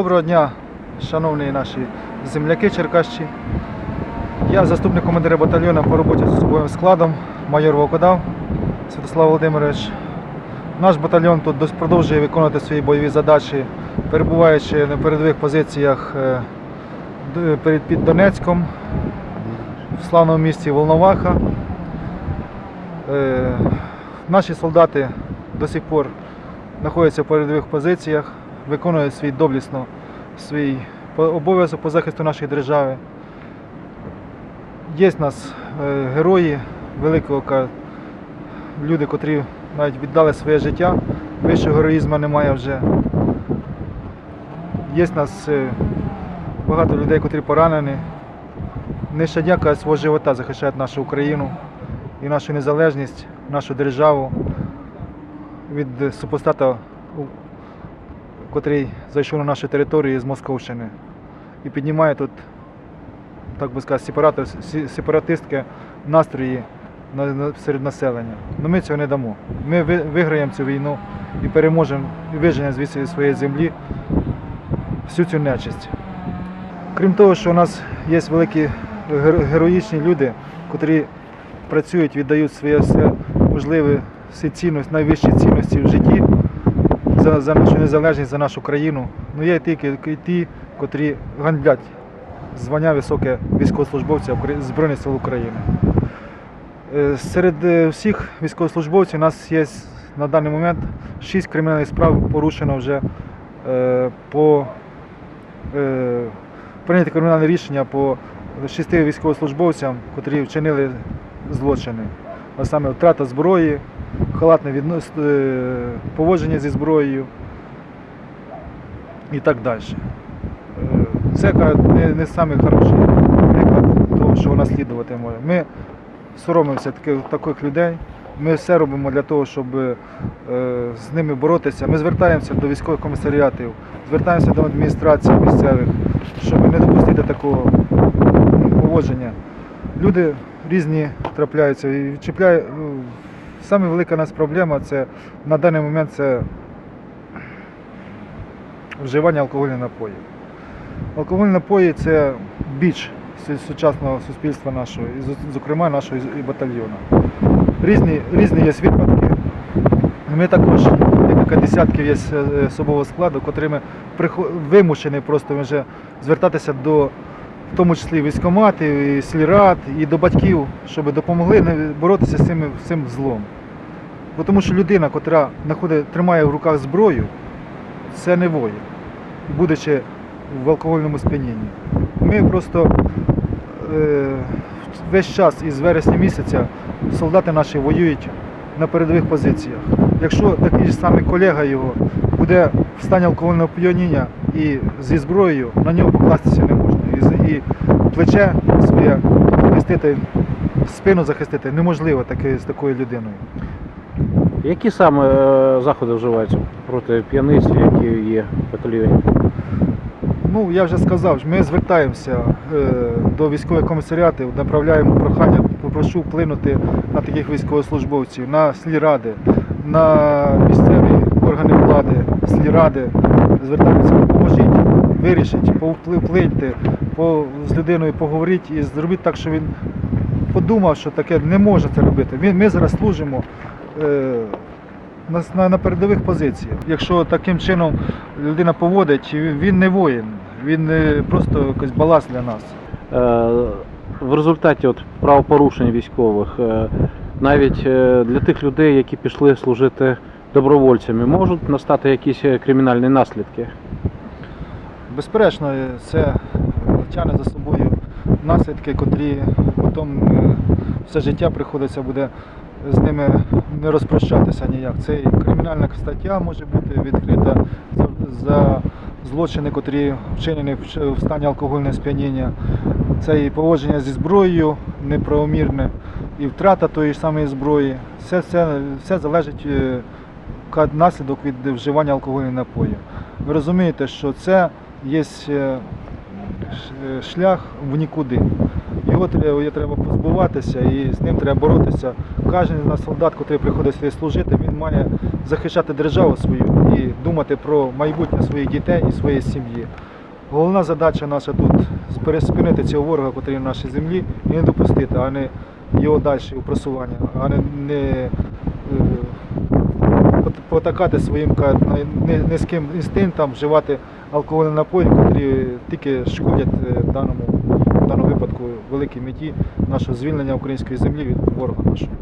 Доброго дня, шановні наші земляки черкащі. Я заступник командира батальйону по роботі з особовим складом, майор Волкодав Святослав Володимирович. Наш батальйон тут продовжує виконувати свої бойові задачі, перебуваючи на передових позиціях е, під Донецьком, в славному місті Волноваха. Е, Наші солдати до сих пор знаходяться в передових позиціях, виконують свій доблісно свій обов'язок по захисту нашої держави. Є в нас е, герої великого, люди, котрі навіть віддали своє життя. Вищого героїзму немає вже. Є в нас е, багато людей, котрі поранені. Не щодня свого живота захищають нашу Україну і нашу незалежність, нашу державу від супостата, котрий зайшов на нашу територію з Московщини і піднімає тут, так би сказати, сепаратистські настрої на, на- серед населення. Ну ми цього не дамо. Ми ви- виграємо цю війну і переможемо і виженемо звідси своєї землі всю цю нечисть. Крім того, що у нас є великі героїчні люди, котрі працюють, віддають своє все можливе, всі цінності, найвищі цінності в житті за, за нашу незалежність, за нашу країну. Ну є і ті, і ті, котрі гандлять звання високе військовослужбовця Збройних сил України. Е, Серед е, всіх військовослужбовців у нас є на даний момент шість кримінальних справ порушено вже е, по прийняти кримінальне рішення по шести військовослужбовцям, котрі вчинили злочини. А саме втрата зброї, халатне віднос... е, поводження зі зброєю і так далі. Е, Це не, не хороший приклад того, що наслідувати може. Ми соромимося таких, таких людей. Ми все робимо для того, щоб е, з ними боротися. Ми звертаємося до військових комісаріатів, звертаємося до адміністрацій місцевих, щоб не допустити такого поводження. Люди різні трапляються і Саме велика у нас проблема це на даний момент це вживання алкогольних напоїв. Алкогольні напої це біч сучасного суспільства нашого, і зокрема нашого і батальйону. Різні, різні є випадки. Ми також декілька десятків є е, особового складу, котрими вимушені просто вже звертатися до, в тому числі військоматів, і сільрад, і до батьків, щоб допомогли боротися з цим, цим злом. Бо Тому що людина, знаходить, тримає в руках зброю, це не воїн, будучи в алкогольному сп'янінні. Ми просто е, весь час із вересня місяця солдати наші воюють на передових позиціях. Якщо такий ж самий колега його буде в стані алкогольного п'яніння і зі зброєю, на нього покластися не можна. І, і плече своє захистити, спину захистити неможливо таки, з такою людиною. Які саме е, заходи вживаються проти п'яниць, які є в батальйоні? Ну, я вже сказав, ми звертаємося е, до військових комісаріатів, направляємо прохання, попрошу вплинути на таких військовослужбовців, на сільради, на місцеві органи влади, сільради. Звертаємося, допоможіть, вирішіть, вплиньте, по, з людиною поговоріть і зробіть так, щоб він подумав, що таке не може це робити. Він, ми зараз служимо. Е, на, на, на передових позиціях. Якщо таким чином людина поводить, він не воїн, він не просто якийсь баласт для нас. Е, В результаті от правопорушень військових, е, навіть е, для тих людей, які пішли служити добровольцями, можуть настати якісь е, кримінальні наслідки. Безперечно, це тягне за собою наслідки, котрі потім е, все життя приходиться буде з ними не розпрощатися ніяк. Це і кримінальна стаття може бути відкрита за, злочини, котрі вчинені в стані алкогольного сп'яніння. Це і поводження зі зброєю неправомірне, і втрата тої самої зброї. Все, все, все залежить е, наслідок від вживання алкогольних напоїв. Ви розумієте, що це є е, шлях в нікуди. Його треба, позбуватися і з ним треба боротися. Кожен з нас солдат, який приходить сюди служити, він має захищати державу свою і думати про майбутнє своїх дітей і своєї сім'ї. Головна задача наша тут переспинити цього ворога, який на нашій землі, і не допустити, а не його далі у просування, а не, не е, потакати своїм низьким інстинктам, вживати алкогольні напої, які тільки шкодять е, даному, в даному випадку великій меті нашого звільнення української землі від ворога нашого.